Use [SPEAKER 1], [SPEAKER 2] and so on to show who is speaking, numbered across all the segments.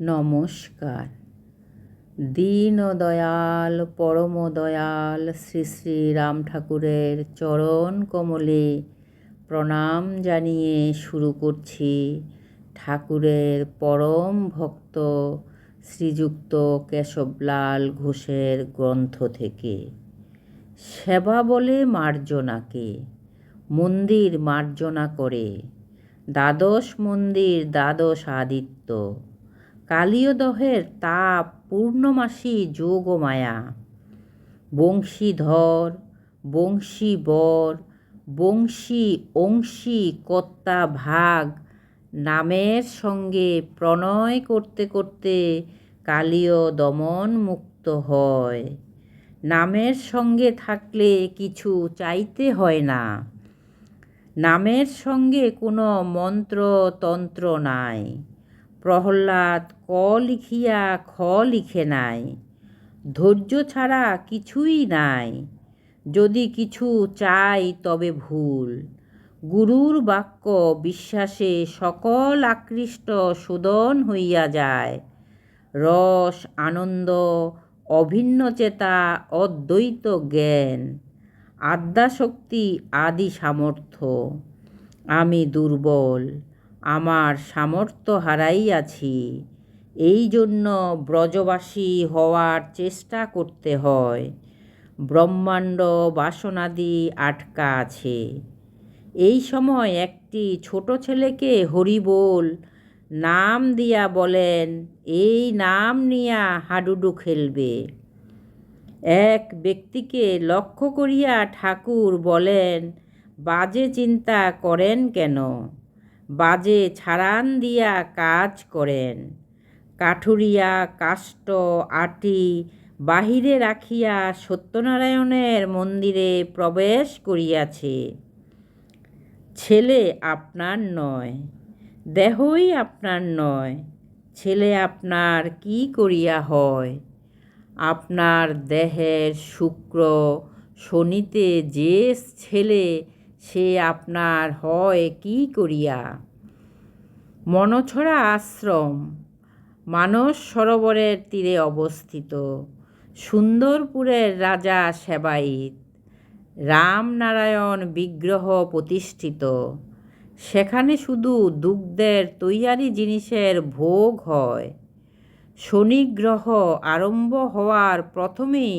[SPEAKER 1] নমস্কার। দীন দয়াল পরম দয়াল শ্রী শ্রী রাম ঠাকুরের চরণ কমলে প্রণাম জানিয়ে শুরু করছি ঠাকুরের পরম ভক্ত শ্রীযুক্ত কেশবলাল ঘোষের গ্রন্থ থেকে। সেবা বলে মার্জনাকে, মন্দির মার্জনা করে, দ্বাদশ মন্দির দ্বাদশ আদিত্য কালীয়দহের তাপ পূর্ণমাসী যোগমায়া। বংশীধর, বংশীবর বংশী অংশী কর্তা ভাগ নামের সঙ্গে প্রণয় করতে করতে কালীয় দমন মুক্ত হয়। নামের সঙ্গে থাকলে কিছু চাইতে হয় না। নামের সঙ্গে কোনো মন্ত্র তন্ত্র নাই। প্রহ্লাদ ক লিখিয়া খ লিখে নাই। ধৈর্য ছাড়া কিছুই নাই। যদি কিছু চাই তবে ভুল। গুরুর বাক্য বিশ্বাসে সকল আকৃষ্ট শোধন হইয়া যায়। রস, আনন্দ অভিন্ন চেতা অদ্বৈত জ্ঞান, আদ্যাশক্তি, আদি সামর্থ্য। আমি দুর্বল। আমার সামর্থ্য হারাইয়াছি। এই জন্য ব্রজবাসী হওয়ার চেষ্টা করতে হয়। ব্রহ্মাণ্ড বাসনাদি আটকা আছে। এই সময় একটি ছোট ছেলেকে হরিবোল নাম দিয়া বলেন, এই নাম নিয়া হাডুডু খেলবে। এক ব্যক্তিকে লক্ষ্য করিয়া ঠাকুর বলেন, বাজে চিন্তা করেন কেন? বাজে ছাড়ান দিয়া কাজ করেন। কাঠুরিয়া কাষ্ট আটি বাহিরে রাখিয়া সত্যনারায়ণের মন্দিরে প্রবেশ করিয়াছে। ছেলে আপনার নয়, দেহই আপনার নয়, ছেলে আপনার কি করিয়া হয়? আপনার দেহের শুক্র শনিতে যে ছেলে সে আপনার হয় কি করিয়া? মনছড়া আশ্রম, মানস সরোবরের তীরে অবস্থিত, সুন্দরপুরের রাজা সেবাইত রামনারায়ণ বিগ্রহ প্রতিষ্ঠিত। সেখানে শুধু দুগ্ধের তৈয়ারি জিনিসের ভোগ হয়। শনিগ্রহ আরম্ভ হওয়ার প্রথমেই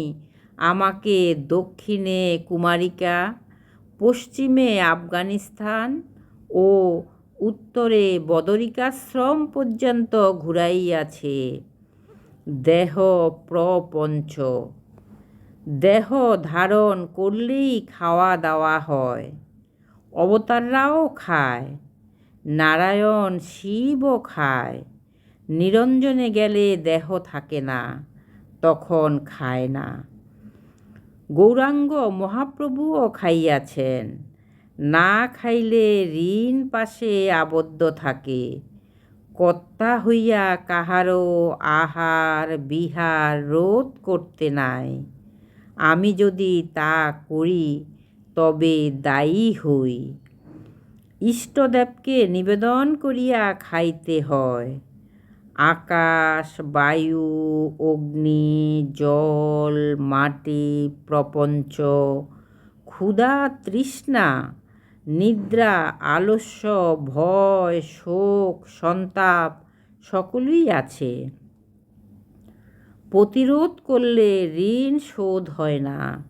[SPEAKER 1] আমাকে দক্ষিণে কুমারিকা পশ্চিমে আফগানিস্তান ও উত্তরে বদরিকাশ্রম পর্যন্ত ঘুরাইয়াছে। দেহ প্রপঞ্চ। দেহ ধারণ করলেই খাওয়া দাওয়া হয়। অবতাররাও খায়। নারায়ণ শিবও খায়। নিরঞ্জনে গেলে দেহ থাকে না, তখন খায় না। গৌরাঙ্গ মহাপ্রভুও খাইয়াছেন। না খাইলে ঋণ পাশে আবদ্ধ থাকে। কর্তা হইয়া কাহারও আহার বিহার রোধ করতে নাই। আমি যদি তা করি, তবে দায়ী হই। ইষ্টদেবকে নিবেদন করিয়া খাইতে হয়। আকাশ, বায়ু, অগ্নি, জল, মাটি, প্রপঞ্চ, ক্ষুধা, তৃষ্ণা, নিদ্রা, আলস্য, ভয়, শোক, সন্তাপ, সকলই আছে। প্রতিরোধ করলে ঋণ শোধ হয় না।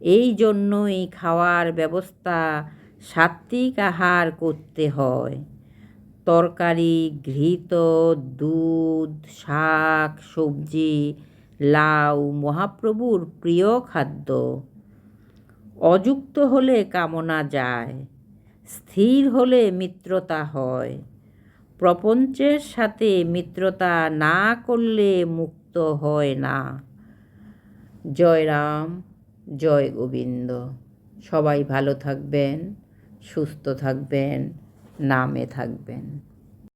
[SPEAKER 1] এই জন্যই খাওয়ার ব্যবস্থা সাত্বিক আহার করতে হয়। তরকারি, ঘৃত, দুধ, শাক, সবজি, লাউ, মহাপ্রভুর প্রিয় খাদ্য। অযুক্ত হলে কামনা যায়, স্থির হলে মিত্রতা হয়। প্রপঞ্চের সাথে মিত্রতা না করলে মুক্ত হয় না। জয় রাম, জয় গোবিন্দ। সবাই ভালো থাকবেন, সুস্থ থাকবেন। নামে থাকবেন